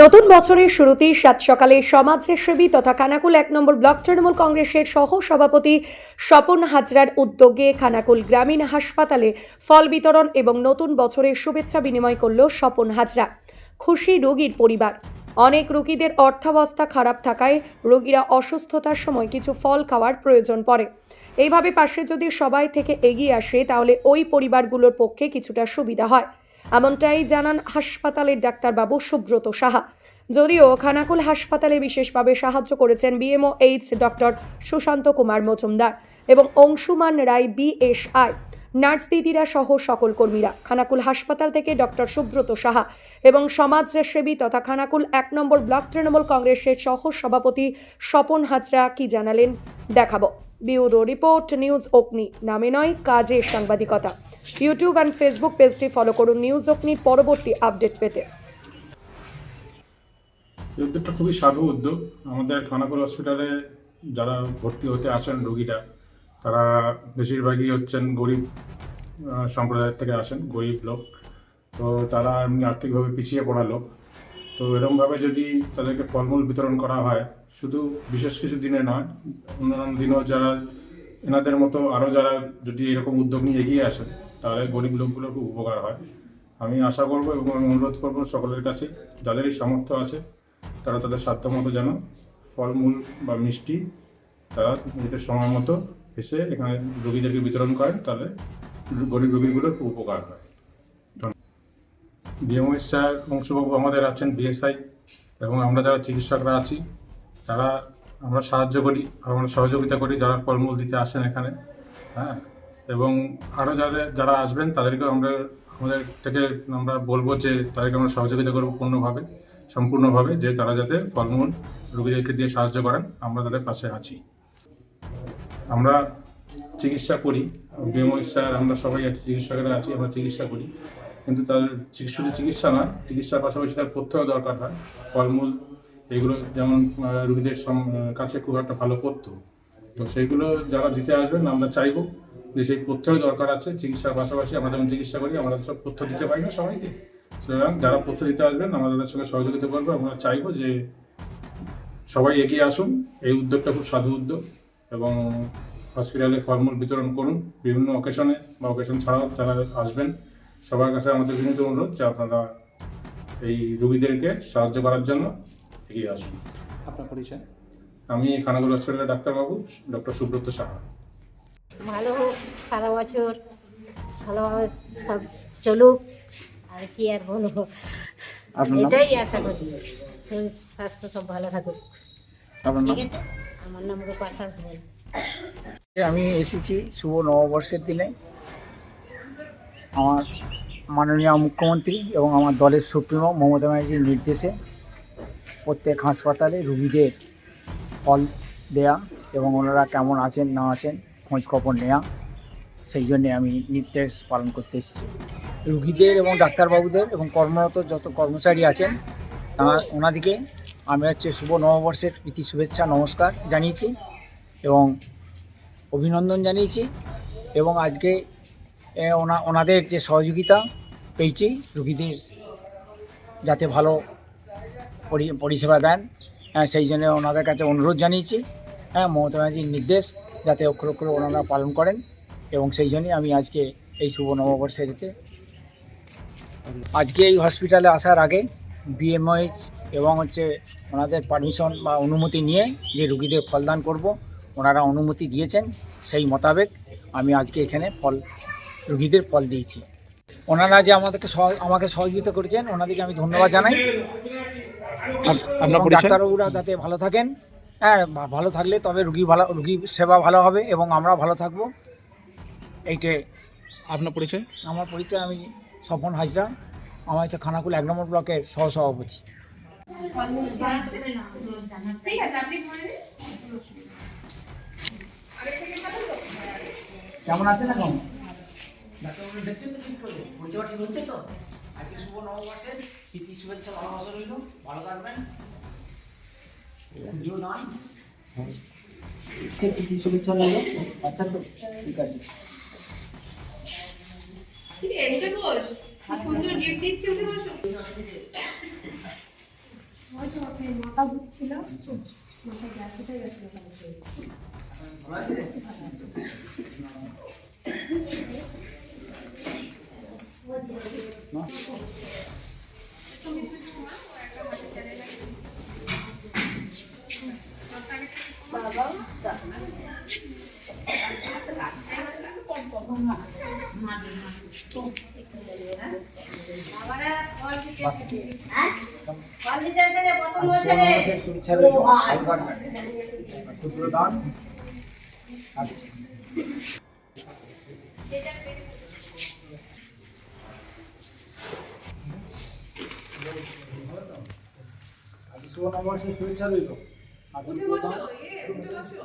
নতুন বছরের শুরুতেই সাত সকালে সমাজসেবী তথা খানাকুল এক নম্বর ব্লক তৃণমূল কংগ্রেসের সহ সভাপতি স্বপন হাজরার উদ্যোগে খানাকুল গ্রামীণ হাসপাতালে ফল বিতরণ এবং নতুন বছরের শুভেচ্ছা বিনিময় করল স্বপন হাজরা। খুশি রোগীর পরিবার। অনেক রোগীদের অর্থাবস্থা খারাপ থাকায় রোগীরা অসুস্থতার সময় কিছু ফল খাওয়ার প্রয়োজন পড়ে। এইভাবে পাশে যদি সবাই থেকে এগিয়ে আসে, তাহলে ওই পরিবারগুলোর পক্ষে কিছুটা সুবিধা হয়। এমনটাই জানান হাসপাতালের ডাক্তারবাবু সুব্রত সাহা। যদিও খানাকুল হাসপাতালে বিশেষভাবে সাহায্য করেছেন BMO H doctor Sushanta Kumar Majumdar এবং অংশুমান রায় বিএসআই নার্স দিদিরা সহ সকল কর্মীরা খানাকুল হাসপাতাল থেকে ডক্টর সুব্রত সাহা এবং সমাজসেবী তথা খানাকুল এক নম্বর ব্লক তৃণমূল কংগ্রেসের সহ সভাপতি স্বপন হাজরা কি জানালেন, দেখাবো। ব্যুরো রিপোর্ট, নিউজ অগ্নি, নামে নয়, কাজের সাংবাদিকতা। ইউটিউব অ্যান্ড ফেসবুক পেজটি ফলো করুন নিউজ অগ্নির পরবর্তী আপডেট পেতে। উদ্যোগটা খুবই সাধু উদ্যোগ। আমাদের খানাকুল হসপিটালে যারা ভর্তি হতে আসেন রোগীরা, তারা বেশিরভাগই হচ্ছেন গরিব সম্প্রদায়ের থেকে আসেন, গরিব লোক। তো তারা এমনি আর্থিকভাবে পিছিয়ে পড়া লোক। তো এরকমভাবে যদি তাদেরকে ফলমূল বিতরণ করা হয়, শুধু বিশেষ কিছু দিনে নয় অন্যান্য দিনেও যারা, এনাদের মতো আরও যারা যদি এরকম উদ্যোগ নিয়ে এগিয়ে আসেন তাহলে গরিব লোকগুলোর খুব উপকার হয়। আমি আশা করব এবং আমি অনুরোধ করব সকলের কাছে, যাদেরই সামর্থ্য আছে, তারা তাদের সাধ্যমতো যেন ফলমূল বা মিষ্টি তারা নিজেদের সময় মতো এসে এখানে রোগীদেরকে বিতরণ করেন তাহলে গরিব রোগীগুলোর খুব উপকার হয়। বিএমওই স্যার অংশবাবু আমাদের আছেন বিএসআই এবং আমরা যারা চিকিৎসকরা আছি, তারা আমরা সাহায্য করি, আমরা সহযোগিতা করি যারা ফলমূল দিতে আসেন এখানে। হ্যাঁ। এবং আরও যারা যারা আসবেন তাদেরকেও আমরা আমাদের থেকে আমরা বলব যে তাদেরকে আমরা সহযোগিতা করব পূর্ণভাবে, সম্পূর্ণভাবে, যে তারা যাতে ফলমূল রোগীদেরকে দিয়ে সাহায্য করেন, আমরা তাদের পাশে আছি। আমরা চিকিৎসা করি বিএমওই স্যার, আমরা সবাই আছি চিকিৎসকেরা আছি, আমরা চিকিৎসা করি। কিন্তু চিকি- শুধু চিকিৎসা নয় চিকিৎসার পাশাপাশি তার পথ্যও দরকার হয়। ফলমূল, এগুলো যেমন রোগীদের কাছে খুব একটা ভালো পথ্য। তো সেইগুলো যারা দিতে আসবেন, আমরা চাইব যে সেই পথ্যের দরকার আছে চিকিৎসার পাশাপাশি আমরা যেমন চিকিৎসা করি আমরা সব পথ্য দিতে পারি না সবাইকে। সুতরাং যারা পথ্য দিতে আসবেন আমরা তাদের সঙ্গে সহযোগিতা করব। আমরা চাইব যে সবাই এগিয়ে আসুন। এই উদ্যোগটা খুব সাধু উদ্যোগ এবং হসপিটালে ফলমূল বিতরণ করুন। বিভিন্ন অকেশনে বা অকেশন ছাড়াও যারা আসবেন। সবার কাছে আমাদের বিনীত অনুরোধ যে আপনারা এই রুগীদেরকে সাহায্য করার জন্য এগিয়ে আসুন। আপনার পরিচয়? আমি খানাগুল হসপিটালের ডাক্তারবাবু ডক্টর সুব্রত সাহা। ভালো হোক সারা বছর ভালোভাবে সব চলুক আর কি আর বলব? এটাই আশা করি। শরীর স্বাস্থ্য সব ভালো থাকুক। ঠিক আছে? আমার নাম রূপা শাসবেন আমি এসেছি শুভ নববর্ষের দিনে। আমার মাননীয় মুখ্যমন্ত্রী এবং আমার দলের সুপ্রিমো মমতা ব্যানার্জির নির্দেশে প্রত্যেক হাসপাতালে রুগীদের ফল দেয়া এবং ওনারা কেমন আছেন না আছেন খোঁজ খবর নেওয়া সেই জন্যে আমি নির্দেশ পালন করতে এসেছি। রুগীদের এবং ডাক্তারবাবুদের এবং কর্মরত যত কর্মচারী আছেন, তারা ওনাদিকে আমি হচ্ছে শুভ নববর্ষের প্রীতি শুভেচ্ছা, নমস্কার জানিয়েছি এবং অভিনন্দন জানিয়েছি এবং আজকে ওনা, ওনাদের যে সহযোগিতা পেয়েছি রুগীদের যাতে ভালো পরিষেবা দেন হ্যাঁ সেই জন্য ওনাদের কাছে অনুরোধ জানিয়েছি। হ্যাঁ মমতা ব্যানার্জির নির্দেশ যাতে অক্ষর অক্ষরে ওনারা পালন করেন এবং সেই জন্যই আমি আজকে এই শুভ নববর্ষের এতে আজকে এই হসপিটালে আসার আগে বিএমওএইচ এবং হচ্ছে ওনাদের পারমিশন বা অনুমতি নিয়ে যে রুগীদের ফলদান করব ওনারা অনুমতি দিয়েছেন সেই মোতাবেক আমি আজকে এখানে ফল রুগীদের ফল দিয়েছি। ওনারা যে আমাদেরকে সহ- আমাকে সহযোগিতা করেছেন ওনাদেরকে আমি ধন্যবাদ জানাই। ডাক্তারবাবুরা যাতে ভালো থাকেন। হ্যাঁ ভালো থাকলে তবে রুগী ভালো রুগী সেবা ভালো হবে এবং আমরা ভালো থাকব। এইটাই আপনার পরিচয়? আমার পরিচয় আমি স্বপন হাজরা। আমার হচ্ছে খানাকুল এক নম্বর ব্লকের সহসভাপতি। কেমন আছেন এখন? ডাক্তারবাবু দেখছেন তো ঠিক করে? পরিষেবা ঠিক হচ্ছে তো? আজকে শুভ নববর্ষের প্রীতি শুভেচ্ছা ভালোবাসা রইল। ভালো থাকবেন। পুজো নাম সে প্রীতি শুভেচ্ছা রইল আচ্ছা ঠিক আছে মাথা ঘুরছিল মাথায় গ্যাস উঠে গেছিল কালকে আজকে নববর্ষের শুভেচ্ছা রইল ডিপার্টমেন্ট ক্ষুদ্রদান আচ্ছা। আজকে শুভ নববর্ষের শুভেচ্ছা রইল আর ক্ষুদ্রদান কেমন আছেন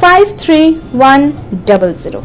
five three one double zero